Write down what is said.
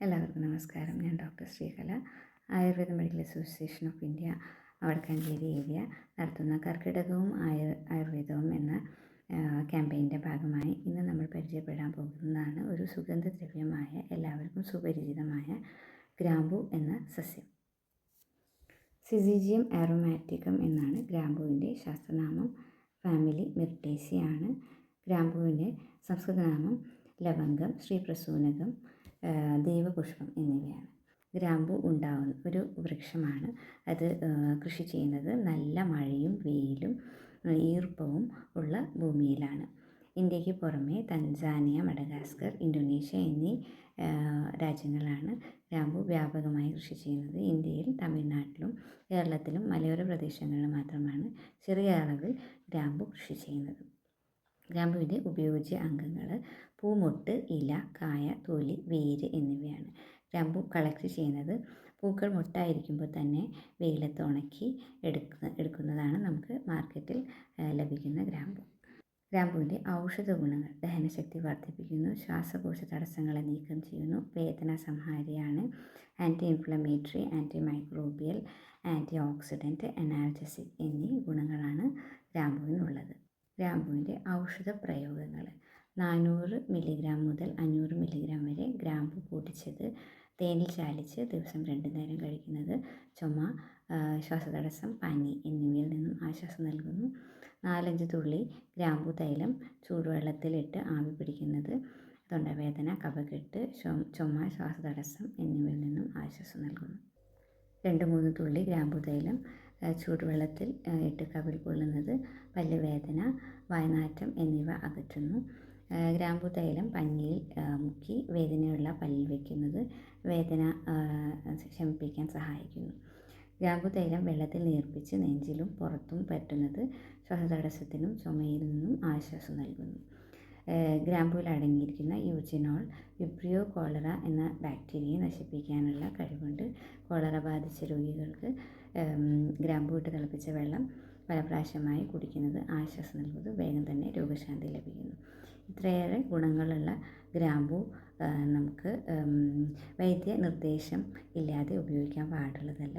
എല്ലാവർക്കും നമസ്കാരം. ഞാൻ doctor Sreekala Ayurveda medical association of India Vadakkanchery area നടത്തുന്ന കർക്കിടകവും ആയുർ ആയുർവേദവും എന്ന ക്യാമ്പയിന്റെ ഭാഗമായി ഇന്ന് നമ്മൾ പരിചയപ്പെടാൻ പോകുന്നതാണ് ഒരു സുഗന്ധദ്രവ്യമായ എല്ലാവർക്കും സുപരിചിതമായ ഗ്രാമ്പു എന്ന സസ്യം. സിസിജിയം ആരോമാറ്റിക്കം എന്നാണ് ഗ്രാമ്പുവിന്റെ ശാസ്ത്രനാമം. ഫാമിലി മിർട്ടേസിയാണ്. ഗ്രാമ്പുവിന്റെ സംസ്കൃതനാമം ലവംഗം ശ്രീപ്രസൂനകം ദൈവപുഷ്പം എന്നിവയാണ്. ഗ്രാമ്പു ഉണ്ടാവുന്ന ഒരു വൃക്ഷമാണ്. അത് കൃഷി ചെയ്യുന്നത് നല്ല മഴയും വെയിലും ഈർപ്പവും ഉള്ള ഭൂമിയിലാണ്. ഇന്ത്യയ്ക്ക് പുറമെ തൻസാനിയ മഡഗാസ്കർ ഇന്തോനേഷ്യ എന്നീ രാജ്യങ്ങളാണ് ഗ്രാമ്പു വ്യാപകമായി കൃഷി ചെയ്യുന്നത്. ഇന്ത്യയിൽ തമിഴ്നാട്ടിലും കേരളത്തിലും മലയോര പ്രദേശങ്ങളിലും മാത്രമാണ് ചെറിയ അളവിൽ ഗ്രാമ്പു കൃഷി ചെയ്യുന്നത്. ഗ്രാമ്പുവിന്റെ ഉപയോഗിച്ച അംഗങ്ങൾ പൂമൊട്ട് ഇല കായ തൊലി വേര് എന്നിവയാണ്. ഗ്രാമ്പു കളക്ട് ചെയ്യുന്നത് പൂക്കൾ മൊട്ടായിരിക്കുമ്പോൾ തന്നെ വെയിലത്ത് ഉണക്കി എടുക്കുന്ന എടുക്കുന്നതാണ് നമുക്ക് മാർക്കറ്റിൽ ലഭിക്കുന്ന ഗ്രാമ്പു. ഗ്രാമ്പുവിന്റെ ഔഷധ ഗുണങ്ങൾ ദഹനശക്തി വർദ്ധിപ്പിക്കുന്നു ശ്വാസകോശ തടസ്സങ്ങളെ നീക്കം ചെയ്യുന്നു വേദന സംഹാരിയാണ് anti inflammatory anti microbial anti oxidant analgesic എന്നീ ഗുണങ്ങളാണ് ഗ്രാമ്പുവിനുള്ളത്. ഗ്രാമ്പുവിന്റെ ഔഷധ പ്രയോഗങ്ങൾ നാനൂറ് മില്ലിഗ്രാം മുതൽ അഞ്ഞൂറ് മില്ലിഗ്രാം വരെ ഗ്രാമ്പു പൊടിച്ചത് തേനിൽ ചാലിച്ച് ദിവസം രണ്ട് നേരം കഴിക്കുന്നത് ചുമ ശ്വാസതടസ്സം പനി എന്നിവയിൽ നിന്നും ആശ്വാസം നൽകുന്നു. നാലഞ്ച് തുള്ളി ഗ്രാമ്പു തൈലം ചൂടുവെള്ളത്തിലിട്ട് ആവി പിടിക്കുന്നത് തൊണ്ടവേദന കഫക്കെട്ട് ചുമ ശ്വാസതടസ്സം എന്നിവയിൽ നിന്നും ആശ്വാസം നൽകുന്നു. രണ്ട് മൂന്ന് തുള്ളി ഗ്രാമ്പു തൈലം ചൂടുവെള്ളത്തിൽ ഇട്ട് കവിൾ കൊള്ളുന്നത് പല്ലുവേദന വായനാറ്റം എന്നിവ അകറ്റുന്നു. ഗ്രാമ്പു തൈലം പഞ്ഞിയിൽ മുക്കി വേദനയുള്ള പല്ലിൽ വയ്ക്കുന്നത് വേദന ശമിപ്പിക്കാൻ സഹായിക്കുന്നു. ഗ്രാമ്പു തൈലം വെള്ളത്തിൽ നീർപ്പിച്ച് നെഞ്ചിലും പുറത്തും പറ്റുന്നത് ശ്വാസതടസ്സത്തിനും ചുമയിൽ നിന്നും ആശ്വാസം നൽകുന്നു. ഗ്രാമ്പുവിൽ അടങ്ങിയിരിക്കുന്ന യൂജിനോൾ വിബ്രിയോ കോളറ എന്ന ബാക്ടീരിയയെ നശിപ്പിക്കാനുള്ള കഴിവുണ്ട്. കോളറ ബാധിച്ച രോഗികൾക്ക് ഗ്രാമ്പൂ ഇട്ട് തിളപ്പിച്ച വെള്ളം ഫലപ്രാശമായി കുടിക്കുന്നത് ആശ്വാസം നൽകുന്നത് വേഗം തന്നെ രോഗശാന്തി ലഭിക്കുന്നു. ഇത്രയേറെ ഗുണങ്ങളുള്ള ഗ്രാമ്പു നമുക്ക് വൈദ്യ നിർദ്ദേശം ഇല്ലാതെ ഉപയോഗിക്കാൻ പാടുള്ളതല്ല.